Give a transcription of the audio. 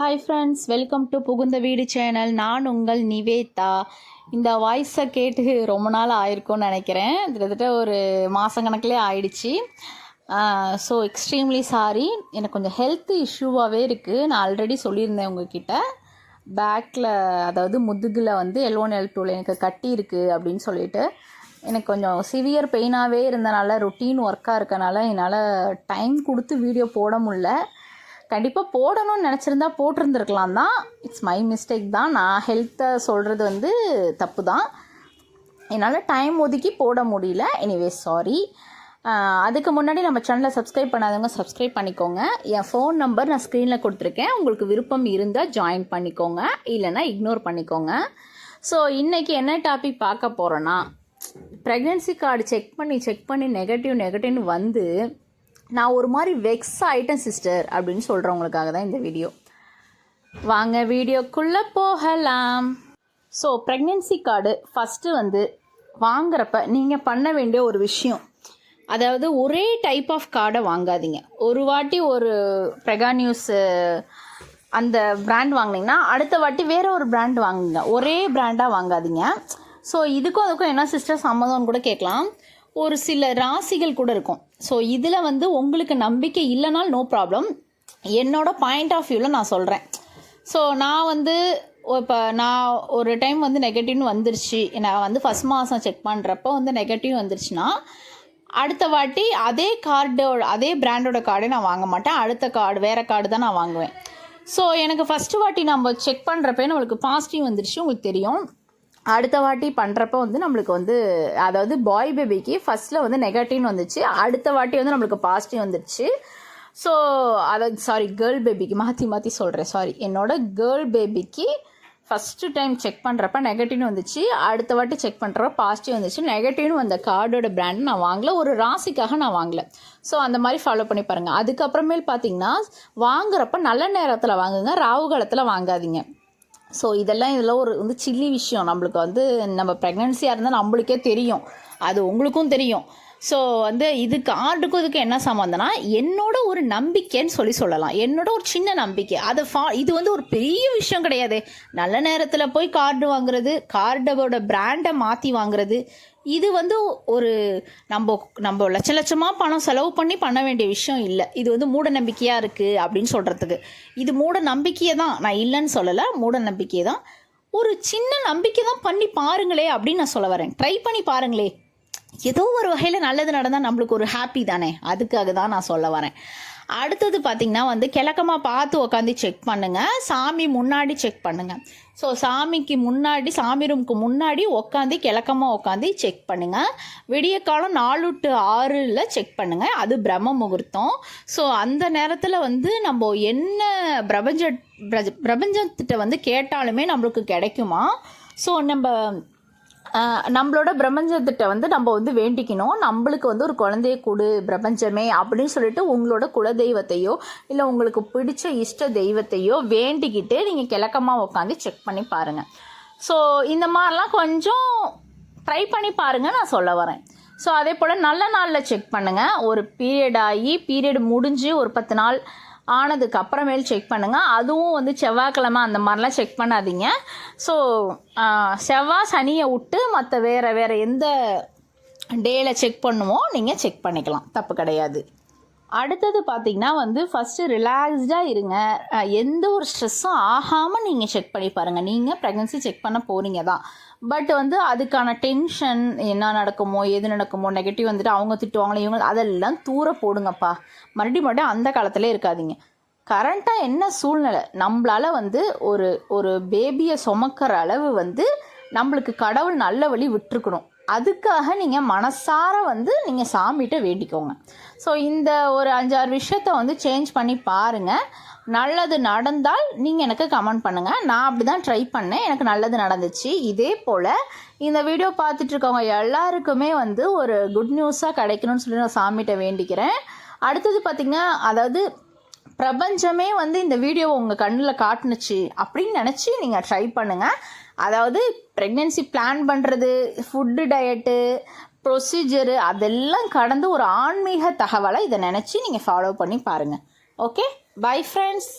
Hi friends welcome to புகுந்த வீடு channel நான் உங்கள் நிவேதா. இந்த வாய்ஸை கேட்டு ரொம்ப நாள் ஆயிருக்கும்னு நினைக்கிறேன். கிட்டத்தட்ட ஒரு மாதக்கணக்கிலே ஆயிடுச்சு. ஸோ எக்ஸ்ட்ரீம்லி சாரி எனக்கு கொஞ்சம் ஹெல்த் இஷ்யூவாகவே இருக்குது நான் ஆல்ரெடி சொல்லியிருந்தேன் உங்ககிட்ட. பேக்கில் அதாவது முதுகில் வந்து எல் ஒன் எல் டூவில் எனக்கு கட்டி இருக்குது அப்படின்னு சொல்லிட்டு. எனக்கு கொஞ்சம் சிவியர் பெயினாகவே இருந்தனால ரொட்டீன் ஒர்க்காக இருக்கனால என்னால் டைம் கொடுத்து வீடியோ போட முடில கண்டிப்பாக போடணும்னு நினச்சிருந்தா போட்டிருந்துருக்கலாம் தான். இட்ஸ் மை மிஸ்டேக் தான். நான் ஹெல்த்தை சொல்கிறது வந்து தப்பு தான் என்னால் டைம் ஒதுக்கி போட முடியல. எனிவே சாரி அதுக்கு முன்னாடி நம்ம சேனலை சப்ஸ்கிரைப் பண்ணாதவங்க சப்ஸ்கிரைப் பண்ணிக்கோங்க. என் ஃபோன் நம்பர் நான் ஸ்க்ரீனில் கொடுத்துருக்கேன். உங்களுக்கு விருப்பம் இருந்தால் ஜாயின் பண்ணிக்கோங்க. இல்லைன்னா இக்னோர் பண்ணிக்கோங்க. ஸோ இன்றைக்கி என்ன டாபிக் பார்க்க போகிறோன்னா ப்ரெக்னென்சி கார்டு செக் பண்ணி செக் பண்ணி நெகட்டிவ் நெகட்டிவ்னு வந்து நான் ஒரு மாதிரி வெக்ஸ் ஆகிட்டேன் சிஸ்டர் அப்படின்னு சொல்கிறவங்களுக்காக தான் இந்த வீடியோ வாங்க வீடியோக்குள்ளே போகலாம். ஸோ ப்ரெக்னென்சி கார்டு ஃபஸ்ட்டு வந்து வாங்குறப்ப நீங்கள் பண்ண வேண்டிய ஒரு விஷயம். அதாவது ஒரே டைப் ஆஃப் கார்டை வாங்காதீங்க. ஒரு வாட்டி ஒரு ப்ரெகா நியூஸு அந்த பிராண்ட் வாங்கினீங்கன்னா அடுத்த வாட்டி வேறு ஒரு பிராண்ட் வாங்குங்க. ஒரே பிராண்டாக வாங்காதீங்க. ஸோ இதுக்கும் அதுக்கும் என்ன சிஸ்டர் சம்மதம்னு கூட கேட்கலாம். ஒரு சில ராசிகள் கூட இருக்கும். ஸோ இதில் வந்து உங்களுக்கு நம்பிக்கை இல்லைனால் நோ ப்ராப்ளம் என்னோட பாயிண்ட் ஆஃப் வியூவில் நான் சொல்கிறேன் ஸோ நான் வந்து இப்போ நான் ஒரு டைம் வந்து நெகட்டிவ்னு வந்துருச்சு. நான் வந்து ஃபஸ்ட் மாதம் செக் பண்ணுறப்போ வந்து நெகட்டிவ் வந்துருச்சுன்னா அடுத்த வாட்டி அதே கார்டோட அதே பிராண்டோட கார்டே நான் வாங்க மாட்டேன். அடுத்த கார்டு வேறு கார்டு தான் நான் வாங்குவேன். ஸோ எனக்கு ஃபஸ்ட்டு வாட்டி நம்ம செக் பண்ணுறப்ப நம்மளுக்கு பாசிட்டிவ் வந்துருச்சு உங்களுக்கு தெரியும். அடுத்த வாட்டி பண்ணுறப்ப வந்து நம்மளுக்கு வந்து அதாவது பாய் பேபிக்கு ஃபஸ்ட்டில் வந்து நெகட்டிவ்னு வந்துச்சு. அடுத்த வாட்டி வந்து நம்மளுக்கு பாசிட்டிவ் வந்துடுச்சு ஸோ அதாவது சாரி கேர்ள் பேபிக்கு மாற்றி மாற்றி சொல்கிறேன் சாரி என்னோட கேர்ள் பேபிக்கு ஃபஸ்ட்டு டைம் செக் பண்ணுறப்ப நெகட்டிவ்னு வந்துச்சு. அடுத்த வாட்டி செக் பண்ணுறப்ப பாசிட்டிவ் வந்துச்சு. நெகட்டிவ்னு வந்த கார்டோட பிராண்ட் நான் வாங்கலை. ஒரு ராசிக்காக நான் வாங்கல. ஸோ அந்த மாதிரி ஃபாலோ பண்ணி பாருங்கள் அதுக்கப்புறமேல் பார்த்தீங்கன்னா வாங்குறப்ப நல்ல நேரத்தில் வாங்குங்க ராவு காலத்தில் வாங்காதீங்க. ஸோ இதெல்லாம் இதெல்லாம் ஒரு வந்து சில்லி விஷயம். நம்மளுக்கு வந்து நம்ம ப்ரெக்னென்சியாக இருந்தால் நம்மளுக்கே தெரியும். அது உங்களுக்கும் தெரியும். ஸோ வந்து இதுக்கு கார்டுக்கும் இதுக்கு என்ன சம்மந்தம்னா என்னோட ஒரு நம்பிக்கைன்னு சொல்லி சொல்லலாம். என்னோட ஒரு சின்ன நம்பிக்கை. அதை ஃபா இது வந்து ஒரு பெரிய விஷயம் கிடையாது. நல்ல நேரத்தில் போய் கார்டு வாங்குறது கார்டோட பிராண்டை மாற்றி வாங்குறது. இது வந்து ஒரு நம்ம நம்ம லட்ச லட்சமாக பணம் செலவு பண்ணி பண்ண வேண்டிய விஷயம் இல்லை. இது வந்து மூட நம்பிக்கையாக இருக்குது அப்படின்னு சொல்கிறதுக்கு இது மூட நம்பிக்கையை தான். நான் இல்லைன்னு சொல்லலை. மூட நம்பிக்கையை தான். ஒரு சின்ன நம்பிக்கை தான் பண்ணி பாருங்களே அப்படின்னு நான் சொல்ல வரேன். ட்ரை பண்ணி பாருங்களே. ஏதோ ஒரு வகையில் நல்லது நடந்தால் நம்மளுக்கு ஒரு ஹாப்பி தானே? அதுக்காக தான் நான் சொல்ல வரேன். அடுத்தது பார்த்திங்கன்னா வந்து கிழக்கமாக பார்த்து உட்காந்து செக் பண்ணுங்கள் சாமி முன்னாடி செக் பண்ணுங்கள் ஸோ சாமிக்கு முன்னாடி சாமி ரூமுக்கு முன்னாடி உட்காந்து கிழக்கமாக உட்காந்து செக் பண்ணுங்கள் விடிய காலம் நாலு டு ஆறில் செக் பண்ணுங்கள் அது பிரம்ம முகூர்த்தம். ஸோ அந்த நேரத்தில் வந்து நம்ம என்ன பிரபஞ்ச பிரபஞ்சத்திட்ட வந்து கேட்டாலுமே நம்மளுக்கு கிடைக்குமா? ஸோ நம்ம நம்மளோட பிரபஞ்சத்திட்ட வந்து நம்ம வந்து வேண்டிக்கணும். நம்மளுக்கு வந்து ஒரு குழந்தைய கொடு பிரபஞ்சமே அப்படின்னு சொல்லிட்டு உங்களோட குலதெய்வத்தையோ இல்லை உங்களுக்கு பிடிச்ச இஷ்ட தெய்வத்தையோ வேண்டிக்கிட்டு நீங்கள் கிழக்கமாக உட்காந்து செக் பண்ணி பாருங்கள் ஸோ இந்த மாதிரிலாம் கொஞ்சம் ட்ரை பண்ணி பாருங்கள் நான் சொல்ல வரேன். ஸோ அதே போல் நல்ல நாளில் செக் பண்ணுங்கள் ஒரு பீரியட் ஆகி பீரியட் முடிஞ்சு ஒரு பத்து நாள் ஆனதுக்கு அப்புறமேல் செக் பண்ணுங்கள் அதுவும் வந்து செவ்வாய்க்கிழமை அந்த மாதிரிலாம் செக் பண்ணாதீங்க. ஸோ செவ்வாய் சனியை விட்டு மற்ற வேறு வேறு எந்த டேயில் செக் பண்ணுவோம் நீங்கள் செக் பண்ணிக்கலாம். தப்பு கிடையாது. அடுத்தது பார்த்திங்கன்னா வந்து ஃபஸ்ட்டு ரிலாக்ஸ்டாக இருங்க. எந்த ஒரு ஸ்ட்ரெஸ்ஸும் ஆகாமல் நீங்கள் செக் பண்ணி பாருங்கள் நீங்கள் ப்ரெக்னன்சி செக் பண்ண போகிறீங்க தான். பட் வந்து அதுக்கான டென்ஷன் என்ன நடக்குமோ எது நடக்குமோ நெகட்டிவ் வந்துட்டு அவங்க திட்டுவாங்களோ இவங்க அதெல்லாம் தூர போடுங்கப்பா. மறுபடியும் மறுபடியும் அந்த காலத்தில் இருக்காதீங்க. கரண்ட்டாக என்ன சூழ்நிலை? நம்மளால் வந்து ஒரு ஒரு பேபியை சுமக்கிற அளவு வந்து நம்மளுக்கு கடவுள் நல்ல வழி விட்டுருக்கணும். அதுக்காக நீங்கள் மனசார வந்து நீங்கள் சாமிகிட்ட வேண்டிக்கோங்க. ஸோ இந்த ஒரு அஞ்சாறு விஷயத்த வந்து சேஞ்ச் பண்ணி பாருங்கள் நல்லது நடந்தால் நீங்கள் எனக்கு கமெண்ட் பண்ணுங்கள் நான் அப்படி தான் ட்ரை பண்ணேன். எனக்கு நல்லது நடந்துச்சு. இதே போல் இந்த வீடியோ பார்த்துட்ருக்கவங்க எல்லாருக்குமே வந்து ஒரு குட் நியூஸாக கிடைக்கணும்னு சொல்லி நான் சாமிகிட்ட வேண்டிக்கிறேன். அடுத்தது பார்த்திங்கன்னா அதாவது பிரபஞ்சமே வந்து இந்த வீடியோவை உங்கள் கண்ணில் காட்டுனுச்சு அப்படின்னு நினச்சி நீங்கள் ட்ரை பண்ணுங்கள் அதாவது ப்ரெக்னென்சி பிளான் பண்ணுறது ஃபுட்டு டயட்டு ப்ரொசீஜரு அதெல்லாம் கடந்து ஒரு ஆன்மீக தகவலை இதை நினச்சி நீங்கள் ஃபாலோ பண்ணி பாருங்கள் ஓகே பை ஃப்ரெண்ட்ஸ்